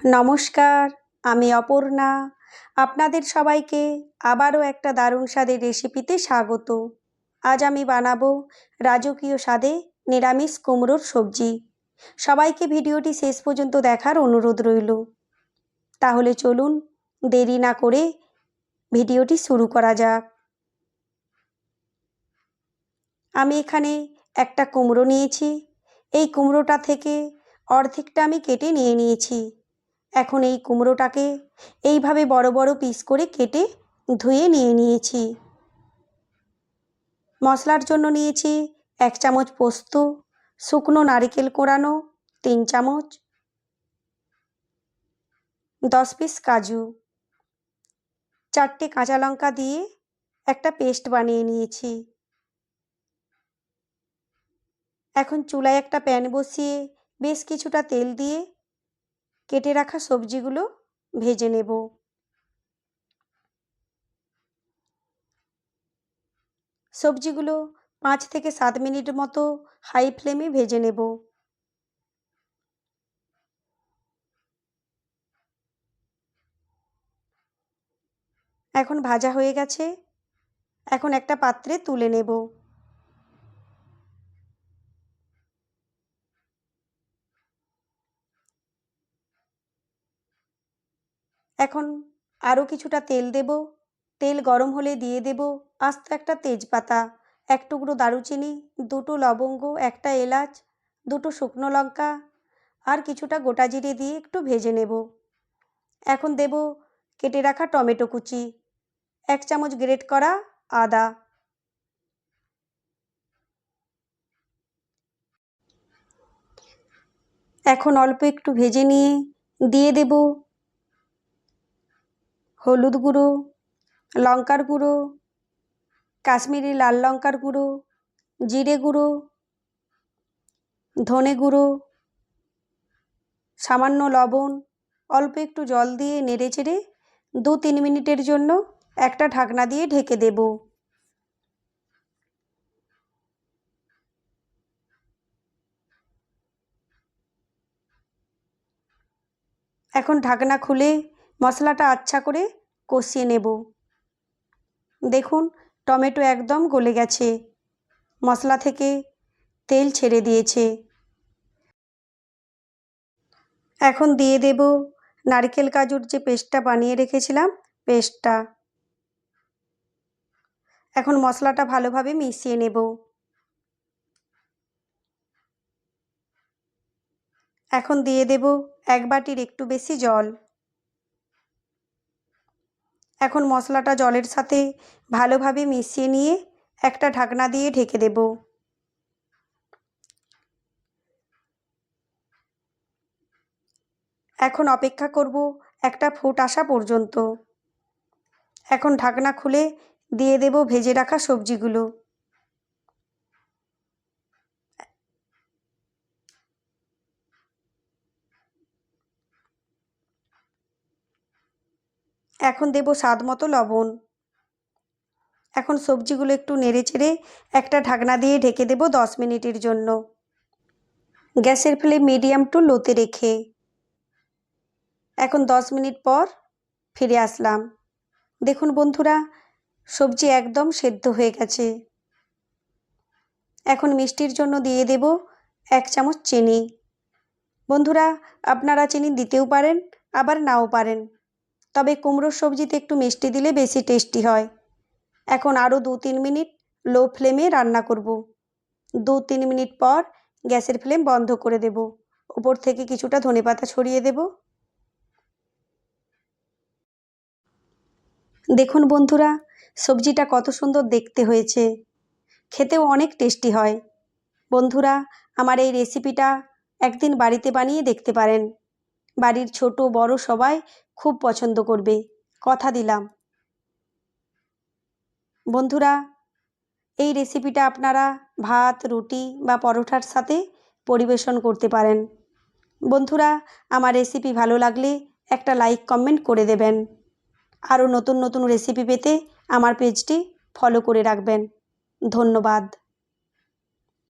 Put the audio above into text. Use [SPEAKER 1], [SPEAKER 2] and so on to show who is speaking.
[SPEAKER 1] নমস্কার, আমি অপর্ণা। আপনাদের সবাইকে আবারও একটা দারুণ স্বাদের রেসিপিতে স্বাগত। আজ আমি বানাবো রাজকীয় স্বাদে নিরামিষ কুমড়োর সবজি। সবাইকে ভিডিওটি শেষ পর্যন্ত দেখার অনুরোধ রইল। তাহলে চলুন দেরি না করে ভিডিওটি শুরু করা যাক। আমি এখানে একটা কুমড়ো নিয়েছি। এই কুমড়োটা থেকে অর্ধেকটা আমি কেটে নিয়ে নিয়েছি। এখন এই কুমড়োটাকে এইভাবে বড় বড় পিস করে কেটে ধুয়ে নিয়ে নিয়েছি। মশলার জন্য নিয়েছি এক চামচ পোস্ত, শুকনো নারিকেল কোড়ানো তিন চামচ, দশ পিস কাজু, চারটে কাঁচা লঙ্কা দিয়ে একটা পেস্ট বানিয়ে নিয়েছি। এখন চুলায় একটা প্যান বসিয়ে বেশ কিছুটা তেল দিয়ে কেটে রাখা সবজিগুলো ভেজে নেব। সবজিগুলো পাঁচ থেকে সাত মিনিট মতো হাই ফ্লেমে ভেজে নেব। এখন ভাজা হয়ে গেছে। এখন একটা পাত্রে তুলে নেব। এখন আরও কিছুটা তেল দেব। তেল গরম হলে দিয়ে দেব। আস্ত একটা তেজপাতা, এক টুকরো দারুচিনি, দুটো লবঙ্গ, একটা এলাচ, দুটো শুকনো লঙ্কা, আর কিছুটা গোটা জিরে দিয়ে একটু ভেজে নেব। এখন দেব কেটে রাখা টমেটো কুচি, এক চামচ গ্রেট করা আদা। এখন অল্প একটু ভেজে নিয়ে দিয়ে দেব হলুদ গুঁড়ো, লঙ্কার গুঁড়ো, কাশ্মীরি লাল লঙ্কার গুঁড়ো, জিরে গুঁড়ো, ধনে গুঁড়ো, সামান্য লবণ, অল্প একটু জল দিয়ে নেড়ে চেড়ে দু তিন মিনিটের জন্য একটা ঢাকনা দিয়ে ঢেকে দেব। এখন ঢাকনা খুলে মশলাটা আচ্ছা করে কষিয়ে নেব। দেখুন, টমেটো একদম গলে গেছে। মশলা থেকে তেল ছেড়ে দিয়েছে। এখন দিয়ে দেব নারকেল কাজুর যে পেস্টটা বানিয়ে রেখেছিলাম, পেস্টটা। এখন মশলাটা ভালোভাবে মিশিয়ে নেব। এখন দিয়ে দেব এক বাটির একটু বেশি জল। এখন মশলাটা জলের সাথে ভালোভাবে মিশিয়ে নিয়ে একটা ঢাকনা দিয়ে ঢেকে দেব। এখন অপেক্ষা করব একটা ফুট আসা পর্যন্ত। এখন ঢাকনা খুলে দিয়ে দেব ভেজে রাখা সবজিগুলো। এখন দেব স্বাদ মতো লবণ। এখন সবজিগুলো একটু নেড়ে চেড়ে একটা ঢাকনা দিয়ে ঢেকে দেব দশ মিনিটের জন্য। গ্যাসের ফ্লেম মিডিয়াম টু লোতে রেখে। এখন দশ মিনিট পর ফিরে আসলাম। দেখুন বন্ধুরা, সবজি একদম সেদ্ধ হয়ে গেছে। এখন মিষ্টির জন্য দিয়ে দেব এক চামচ চিনি। বন্ধুরা, আপনারা চিনি দিতেও পারেন, আবার নাও পারেন। তবে কুমড়োর সবজিতে একটু মিষ্টি দিলে বেশি টেস্টি হয়। এখন আরও দু তিন মিনিট লো ফ্লেমে রান্না করব। দু তিন মিনিট পর গ্যাসের ফ্লেম বন্ধ করে দেব। ওপর থেকে কিছুটা ধনেপাতা ছড়িয়ে দেব। দেখুন বন্ধুরা, সবজিটা কত সুন্দর দেখতে হয়েছে। খেতেও অনেক টেস্টি হয়। বন্ধুরা, আমার এই রেসিপিটা একদিন বাড়িতে বানিয়ে দেখতে পারেন। বাড়ির ছোট, বড় সবাই খুব পছন্দ করবে। কথা দিলাম। বন্ধুরা, এই রেসিপিটা আপনারা ভাত, রুটি বা পরোটার সাথে পরিবেশন করতে পারেন। বন্ধুরা, আমার রেসিপি ভালো লাগলে একটা লাইক কমেন্ট করে দেবেন। আরও নতুন নতুন রেসিপি পেতে আমার পেজটি ফলো করে রাখবেন। ধন্যবাদ।